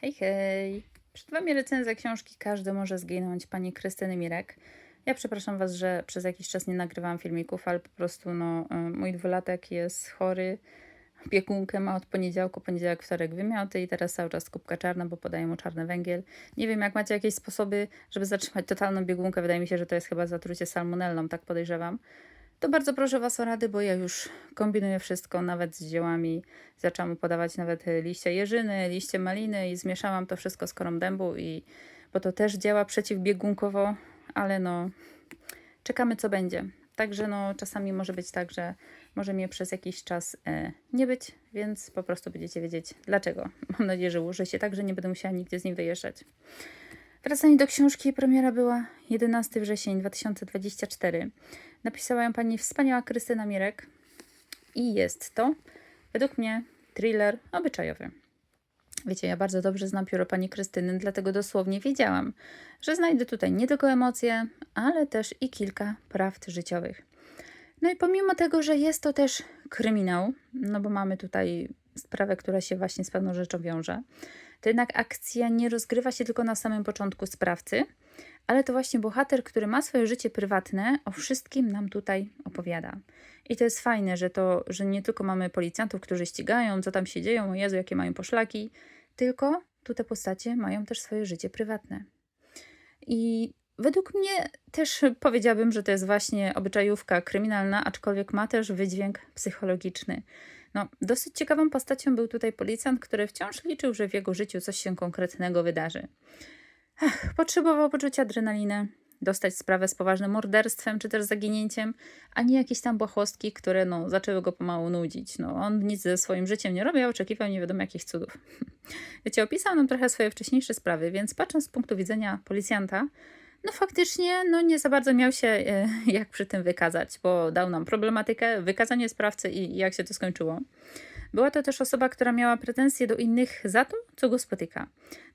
Hej, hej! Przed Wami recenzja książki Każdy może zginąć pani Krystyny Mirek. Ja przepraszam Was, że przez jakiś czas nie nagrywałam filmików, ale po prostu no, y, mój dwulatek jest chory. Opiekunkę ma od poniedziałku, poniedziałek, wtorek wymioty i teraz cały czas kubka czarna, bo podaję mu czarny węgiel. Nie wiem, jak macie jakieś sposoby, żeby zatrzymać totalną biegunkę. Wydaje mi się, że to jest chyba zatrucie salmonellą, tak podejrzewam to bardzo proszę Was o rady, bo ja już kombinuję wszystko, nawet z ziołami. Zaczęłam podawać nawet liście jeżyny, liście maliny i zmieszałam to wszystko z korą dębu, i, bo to też działa przeciwbiegunkowo, ale no czekamy co będzie. Także no czasami może być tak, że może mnie przez jakiś czas e, nie być, więc po prostu będziecie wiedzieć dlaczego. Mam nadzieję, że ułoży się tak, że nie będę musiała nigdzie z nim wyjeżdżać. Wracając do książki, premiera była 11 wrzesień 2024. Napisała ją pani wspaniała Krystyna Mirek i jest to, według mnie, thriller obyczajowy. Wiecie, ja bardzo dobrze znam pióro pani Krystyny, dlatego dosłownie wiedziałam, że znajdę tutaj nie tylko emocje, ale też i kilka prawd życiowych. No i pomimo tego, że jest to też kryminał, no bo mamy tutaj sprawę, która się właśnie z pewną rzeczą wiąże, to jednak akcja nie rozgrywa się tylko na samym początku sprawcy, ale to właśnie bohater, który ma swoje życie prywatne, o wszystkim nam tutaj opowiada. I to jest fajne, że to, że nie tylko mamy policjantów, którzy ścigają, co tam się dzieją, o Jezu, jakie mają poszlaki, tylko tu te postacie mają też swoje życie prywatne. I według mnie też powiedziałabym, że to jest właśnie obyczajówka kryminalna, aczkolwiek ma też wydźwięk psychologiczny. No, dosyć ciekawą postacią był tutaj policjant, który wciąż liczył, że w jego życiu coś się konkretnego wydarzy. Ach, potrzebował poczuć adrenaliny, dostać sprawę z poważnym morderstwem czy też zaginięciem, a nie jakieś tam błahostki, które no, zaczęły go pomału nudzić. No, on nic ze swoim życiem nie robił, oczekiwał nie wiadomo jakich cudów. Wiecie, opisał nam trochę swoje wcześniejsze sprawy, więc patrząc z punktu widzenia policjanta, no faktycznie no nie za bardzo miał się e, jak przy tym wykazać, bo dał nam problematykę, wykazanie sprawcy i jak się to skończyło. Była to też osoba, która miała pretensje do innych za to, co go spotyka.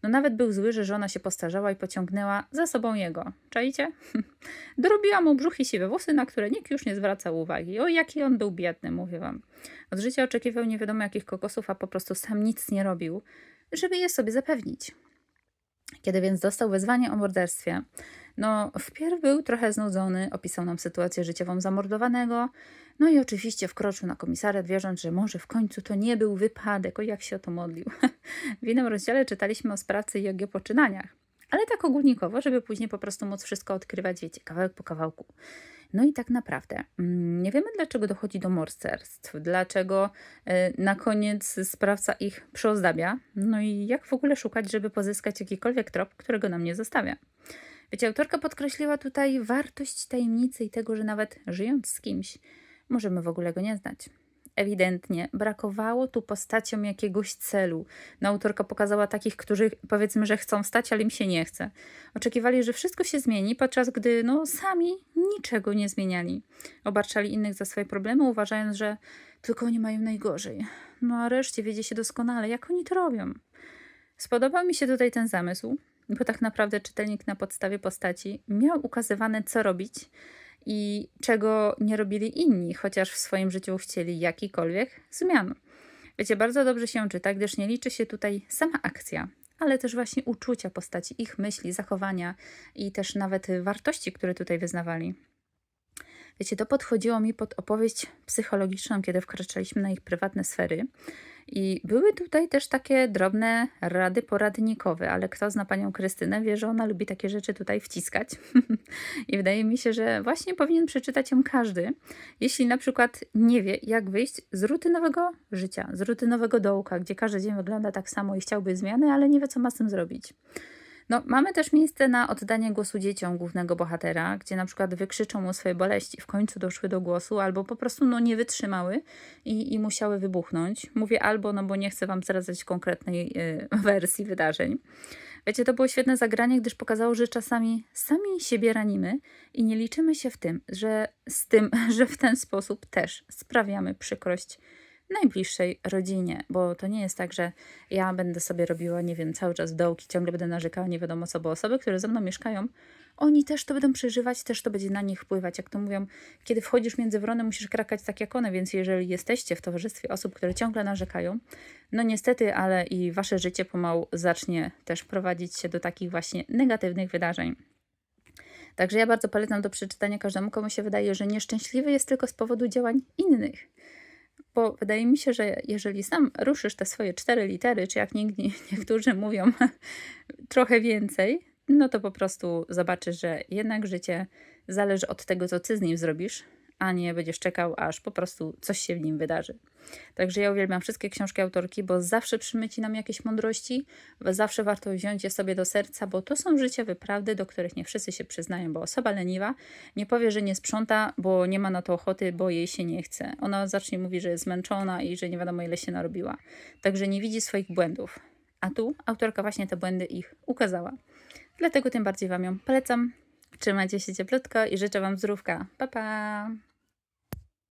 No nawet był zły, że żona się postarzała i pociągnęła za sobą jego. Czajcie? Dorobiła mu brzuch i siwe włosy, na które nikt już nie zwracał uwagi. O, jaki on był biedny, mówię wam. Od życia oczekiwał nie wiadomo jakich kokosów, a po prostu sam nic nie robił, żeby je sobie zapewnić. Kiedy więc dostał wezwanie o morderstwie, no wpierw był trochę znudzony, opisał nam sytuację życiową zamordowanego, no i oczywiście wkroczył na komisariat, wierząc, że może w końcu to nie był wypadek, o jak się o to modlił. w innym rozdziale czytaliśmy o sprawcy i jego poczynaniach, ale tak ogólnikowo, żeby później po prostu móc wszystko odkrywać, wiecie, kawałek po kawałku. No i tak naprawdę mm, nie wiemy, dlaczego dochodzi do morderstw, dlaczego y, na koniec sprawca ich przyozdabia, no i jak w ogóle szukać, żeby pozyskać jakikolwiek trop, którego nam nie zostawia. Wiecie, autorka podkreśliła tutaj wartość tajemnicy i tego, że nawet żyjąc z kimś, możemy w ogóle go nie znać. Ewidentnie brakowało tu postaciom jakiegoś celu. No, autorka pokazała takich, którzy powiedzmy, że chcą wstać, ale im się nie chce. Oczekiwali, że wszystko się zmieni, podczas gdy no, sami niczego nie zmieniali. Obarczali innych za swoje problemy, uważając, że tylko oni mają najgorzej. No a reszcie wiedzie się doskonale, jak oni to robią. Spodobał mi się tutaj ten zamysł, bo tak naprawdę czytelnik na podstawie postaci miał ukazywane, co robić i czego nie robili inni, chociaż w swoim życiu chcieli jakikolwiek zmian. Wiecie, bardzo dobrze się czyta, gdyż nie liczy się tutaj sama akcja, ale też właśnie uczucia postaci, ich myśli, zachowania i też nawet wartości, które tutaj wyznawali. Wiecie, to podchodziło mi pod opowieść psychologiczną, kiedy wkraczaliśmy na ich prywatne sfery. I były tutaj też takie drobne rady poradnikowe, ale kto zna panią Krystynę, wie, że ona lubi takie rzeczy tutaj wciskać. I wydaje mi się, że właśnie powinien przeczytać ją każdy, jeśli na przykład nie wie, jak wyjść z rutynowego życia, z rutynowego dołka, gdzie każdy dzień wygląda tak samo i chciałby zmiany, ale nie wie, co ma z tym zrobić. No, mamy też miejsce na oddanie głosu dzieciom głównego bohatera, gdzie na przykład wykrzyczą mu swoje boleści, w końcu doszły do głosu, albo po prostu no, nie wytrzymały i, i musiały wybuchnąć. Mówię albo, no bo nie chcę Wam zdradzać konkretnej y, wersji wydarzeń. Wiecie, to było świetne zagranie, gdyż pokazało, że czasami sami siebie ranimy i nie liczymy się w tym, że z tym, że w ten sposób też sprawiamy przykrość najbliższej rodzinie, bo to nie jest tak, że ja będę sobie robiła, nie wiem, cały czas dołki, ciągle będę narzekała, nie wiadomo co, bo osoby, które ze mną mieszkają, oni też to będą przeżywać, też to będzie na nich wpływać. Jak to mówią, kiedy wchodzisz między wrony, musisz krakać tak jak one, więc jeżeli jesteście w towarzystwie osób, które ciągle narzekają, no niestety, ale i wasze życie pomału zacznie też prowadzić się do takich właśnie negatywnych wydarzeń. Także ja bardzo polecam do przeczytania każdemu, komu się wydaje, że nieszczęśliwy jest tylko z powodu działań innych. Bo wydaje mi się, że jeżeli sam ruszysz te swoje cztery litery, czy jak nie- niektórzy mówią, trochę więcej, no to po prostu zobaczysz, że jednak życie zależy od tego, co ty z nim zrobisz, a nie będziesz czekał, aż po prostu coś się w nim wydarzy. Także ja uwielbiam wszystkie książki autorki, bo zawsze przymyci nam jakieś mądrości, zawsze warto wziąć je sobie do serca, bo to są życiowe prawdy, do których nie wszyscy się przyznają, bo osoba leniwa nie powie, że nie sprząta, bo nie ma na to ochoty, bo jej się nie chce. Ona zacznie mówić, że jest zmęczona i że nie wiadomo ile się narobiła. Także nie widzi swoich błędów. A tu autorka właśnie te błędy ich ukazała. Dlatego tym bardziej Wam ją polecam. Trzymajcie się cieplutko i życzę Wam zdrówka. Pa, pa!